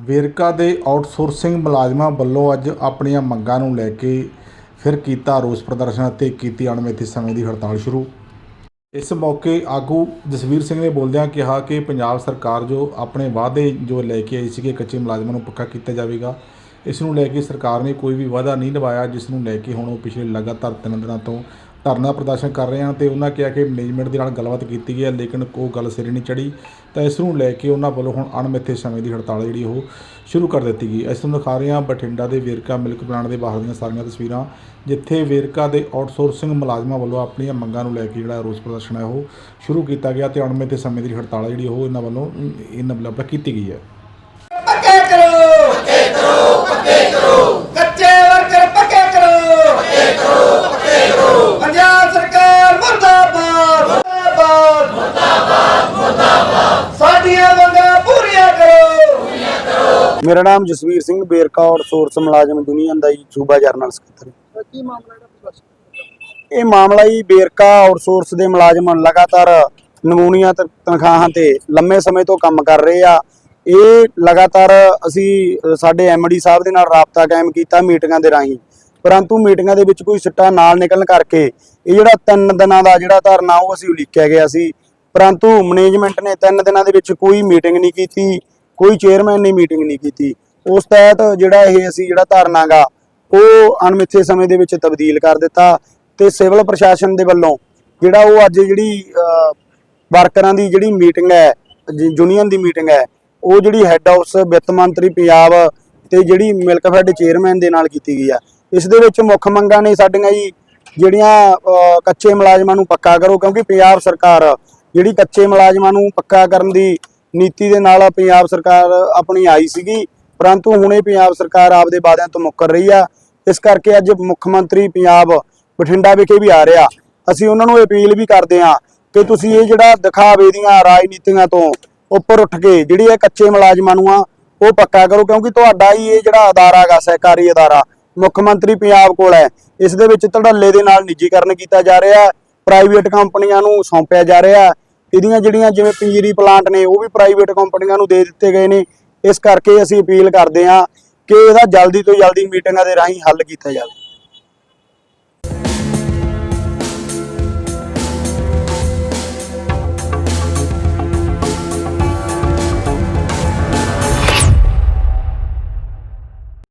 ਵੇਰਕਾ ਦੇ ਆਊਟਸੋਰਸਿੰਗ ਮੁਲਾਜ਼ਮਾਂ ਵੱਲੋਂ ਅੱਜ ਆਪਣੀਆਂ ਮੰਗਾਂ ਨੂੰ ਲੈ ਕੇ ਫਿਰ ਕੀਤਾ ਰੋਸ ਪ੍ਰਦਰਸ਼ਨ ਅਤੇ ਕੀਤੀ ਅਣਮਿੱਥੇ ਸਮੇਂ ਦੀ ਹੜਤਾਲ ਸ਼ੁਰੂ। ਇਸ ਮੌਕੇ ਆਗੂ ਜਸਵੀਰ ਸਿੰਘ ਨੇ ਬੋਲਦਿਆਂ ਕਿਹਾ ਕਿ ਪੰਜਾਬ ਸਰਕਾਰ ਜੋ ਆਪਣੇ ਵਾਅਦੇ ਜੋ ਲੈ ਕੇ ਆਈ ਸੀ ਕਿ ਕੱਚੇ ਮੁਲਾਜ਼ਮਾਂ ਨੂੰ ਪੱਕਾ ਕੀਤਾ ਜਾਵੇਗਾ। ਇਸ ਨੂੰ ਲੈ ਕੇ ਸਰਕਾਰ ਨੇ ਕੋਈ ਵੀ ਵਾਅਦਾ ਨਹੀਂ ਨਿਭਾਇਆ ਜਿਸ ਨੂੰ ਲੈ ਕੇ ਹੁਣ ਉਹ ਪਿਛਲੇ ਲਗਾਤਾਰ ਤਿੰਨ ਦਿਨਾਂ ਤੋਂ ਧਰਨਾ ਪ੍ਰਦਰਸ਼ਨ ਕਰ ਰਹੇ ਹਨ ਤੇ ਉਹਨਾਂ ਕਿਹਾ ਕਿ ਮੈਨੇਜਮੈਂਟ ਦੇ ਨਾਲ ਗੱਲਬਾਤ ਕੀਤੀ ਗਈ ਹੈ, ਲੇਕਿਨ ਉਹ ਗੱਲ ਸਿਰੇ ਨਹੀਂ ਚੜੀ ਤਾਂ ਇਸ ਨੂੰ ਲੈ ਕੇ ਉਹਨਾਂ ਵੱਲੋਂ ਹੁਣ ਅਣਮਿੱਥੇ ਸਮੇਂ ਦੀ ਹੜਤਾਲ ਜਿਹੜੀ ਉਹ ਸ਼ੁਰੂ ਕਰ ਦਿੱਤੀ ਗਈ। ਇਸ ਨੂੰ ਦਿਖਾ ਰਹੇ ਹਾਂ ਬਠਿੰਡਾ ਦੇ ਵੇਰਕਾ ਮਿਲਕ ਪਲਾਂਟ ਦੇ ਬਾਹਰ ਦੀਆਂ ਸਾਰੀਆਂ ਤਸਵੀਰਾਂ, ਜਿੱਥੇ ਵੇਰਕਾ ਦੇ ਆਊਟਸੋਰਸਿੰਗ ਮੁਲਾਜ਼ਮਾਂ ਵੱਲੋਂ ਆਪਣੀਆਂ ਮੰਗਾਂ ਨੂੰ ਲੈ ਕੇ ਜਿਹੜਾ ਰੋਸ ਪ੍ਰਦਰਸ਼ਨ ਹੈ, ਉਹ ਸ਼ੁਰੂ ਕੀਤਾ ਗਿਆ ਤੇ ਅਣਮਿੱਥੇ ਸਮੇਂ ਦੀ ਹੜਤਾਲ ਜਿਹੜੀ ਉਹ ਇਹਨਾਂ ਵੱਲੋਂ ਇਹਨਾਂ ਵੱਲੋਂ ਕੀਤੀ ਗਈ ਹੈ ਪੱਕੇ ਕਰੋ ਪੱਕੇ ਕਰੋ ਪੱਕੇ ਕਰੋ ਕੱਚੇ ਵਰਕਰ ਪੱਕੇ ਕਰੋ ਪੱਕੇ ਕਰੋ ਪੱਕੇ ਕਰੋ ਪੰਜਾਬ ਸਰਕਾਰ ਮਰਦਾਬਾਦ ਮਰਦਾਬਾਦ ਮਰਦਾਬਾਦ ਮਰਦਾਬਾਦ ਸਾਡੀਆਂ ਮੰਗਾਂ ਪੂਰੀਆਂ ਕਰੋ ਮੇਰਾ ਨਾਮ ਜਸਵੀਰ ਸਿੰਘ ਬੇਰਕਾ ਔਰ ਸੋਰਸ ਮੁਲਾਜ਼ਮ ਯੂਨੀਅਨ ਦਾ ਜੀ ਸੂਬਾ ਜਰਨਲ ਸਕੱਤਰ। ਕੀ ਮਾਮਲਾ ਹੈ ਇਹ ਮਾਮਲਾ ਹੀ ਬੇਰਕਾ ਆਊਟਸੋਰਸ ਦੇ ਮੁਲਾਜ਼ਮ ਲਗਾਤਾਰ ਨਮੂਨੀਆਂ ਤੇ ਤਨਖਾਹਾਂ ਤੇ ਲੰਮੇ ਸਮੇਂ ਤੋਂ ਕੰਮ ਕਰ ਰਹੇ ਆ। ਇਹ ਲਗਾਤਾਰ ਅਸੀਂ ਸਾਡੇ ਐਮਡੀ ਸਾਹਿਬ ਦੇ ਨਾਲ ਰਾਬਤਾ ਕਾਇਮ ਕੀਤਾ ਮੀਟਿੰਗਾਂ ਦੇ ਰਾਹੀਂ। ਪਰੰਤੂ ਮੀਟਿੰਗਾਂ ਦੇ ਵਿੱਚ ਕੋਈ ਸਿੱਟਾ ਨਾਲ ਨਿਕਲਣ ਕਰਕੇ ਇਹ ਜਿਹੜਾ ਤਿੰਨ ਦਿਨਾਂ ਦਾ ਜਿਹੜਾ ਧਰਨਾ ਉਹ ਅਸੀਂ ਉਲੀਕਿਆ ਗਿਆ ਸੀ। ਪਰੰਤੂ ਮੈਨੇਜਮੈਂਟ ਨੇ ਤਿੰਨ ਦਿਨਾਂ ਦੇ ਵਿੱਚ ਕੋਈ ਮੀਟਿੰਗ ਨਹੀਂ ਕੀਤੀ। ਕੋਈ ਚੇਅਰਮੈਨ ਨੇ ਮੀਟਿੰਗ ਨਹੀਂ ਕੀਤੀ। ਉਸ ਤਹਿਤ ਜਿਹੜਾ ਇਹ ਅਸੀਂ ਜਿਹੜਾ ਧਰਨਾ ਗਾ ਉਹ ਅਣਮਿੱਥੇ ਸਮੇਂ ਦੇ ਵਿੱਚ ਤਬਦੀਲ ਕਰ ਦਿੱਤਾ ਤੇ ਸਿਵਲ ਪ੍ਰਸ਼ਾਸਨ ਦੇ ਵੱਲੋਂ ਜਿਹੜਾ ਉਹ ਅੱਜ ਜਿਹੜੀ ਵਰਕਰਾਂ ਦੀ ਜਿਹੜੀ ਮੀਟਿੰਗ ਹੈ ਯੂਨੀਅਨ ਦੀ ਮੀਟਿੰਗ ਹੈ, ਉਹ ਜਿਹੜੀ ਹੈੱਡ ਹਾਊਸ ਵਿੱਤ ਮੰਤਰੀ ਪੰਜਾਬ ਤੇ ਜਿਹੜੀ ਮਿਲਕ ਮਿਲਕਫੈਡ ਚੇਅਰਮੈਨ ਦੇ ਨਾਲ ਕੀਤੀ ਗਈ ਆ। ਇਸ ਦੇ ਵਿੱਚ ਮੁੱਖ ਮੰਗਾਂ ਨੇ ਸਾਡੀਆਂ ਜੀ ਜਿਹੜੀਆਂ ਕੱਚੇ ਮੁਲਾਜ਼ਮਾਂ ਨੂੰ ਪੱਕਾ ਕਰੋ, ਕਿਉਂਕਿ ਪੰਜਾਬ ਸਰਕਾਰ ਜਿਹੜੀ ਕੱਚੇ ਮੁਲਾਜ਼ਮਾਂ ਨੂੰ ਪੱਕਾ ਕਰਨ ਦੀ ਨੀਤੀ ਦੇ ਨਾਲ ਪੰਜਾਬ ਸਰਕਾਰ ਆਪਣੀ ਆਈ ਸੀਗੀ, ਪਰੰਤੂ ਹੁਣ ਇਹ ਪੰਜਾਬ ਸਰਕਾਰ ਆਪਦੇ ਵਾਅਦਿਆਂ ਤੋਂ ਮੁੱਕਰ ਰਹੀ ਆ। ਇਸ ਕਰਕੇ ਅੱਜ ਮੁੱਖ ਮੰਤਰੀ ਪੰਜਾਬ ਬਠਿੰਡਾ ਵਿਖੇ ਵੀ ਆ ਰਿਹਾ। ਅਸੀਂ ਉਹਨਾਂ ਨੂੰ ਅਪੀਲ ਵੀ ਕਰਦੇ ਹਾਂ ਕਿ ਤੁਸੀਂ ਇਹ ਜਿਹੜਾ ਦਿਖਾਵੇ ਦੀਆਂ ਰਾਜਨੀਤੀਆਂ ਤੋਂ ਉੱਪਰ ਉੱਠ ਕੇ ਜਿਹੜੀ ਇਹ ਕੱਚੇ ਮੁਲਾਜ਼ਮਾਂ ਨੂੰ ਆ, ਉਹ ਪੱਕਾ ਕਰੋ, ਕਿਉਂਕਿ ਤੁਹਾਡਾ ਹੀ ਇਹ ਜਿਹੜਾ ਅਦਾਰਾ ਗਾ, ਸਹਿਕਾਰੀ ਅਦਾਰਾ, ਮੁੱਖ ਮੰਤਰੀ ਪੰਜਾਬ ਕੋਲ ਹੈ। ਇਸ ਦੇ ਵਿੱਚ ਧੜੱਲੇ ਦੇ ਨਾਲ ਨਿੱਜੀਕਰਨ ਕੀਤਾ ਜਾ ਰਿਹਾ ਹੈ ਪ੍ਰਾਈਵੇਟ ਕੰਪਨੀਆਂ ਨੂੰ ਸੌਂਪਿਆ ਜਾ ਰਿਹਾ। ਇਹਦੀਆਂ ਜਿਹੜੀਆਂ ਜਿਵੇਂ ਪੰਜੀਰੀ ਪਲਾਂਟ ਨੇ, ਉਹ ਵੀ ਪ੍ਰਾਈਵੇਟ ਕੰਪਨੀਆਂ ਨੂੰ ਦੇ ਦਿੱਤੇ ਗਏ ਨੇ। ਇਸ ਕਰਕੇ ਅਸੀਂ ਅਪੀਲ ਕਰਦੇ ਹਾਂ ਕਿ ਇਹਦਾ ਜਲਦੀ ਤੋਂ ਜਲਦੀ ਮੀਟਿੰਗਾਂ ਦੇ ਰਾਹੀਂ ਹੱਲ ਕੀਤਾ ਜਾਵੇ।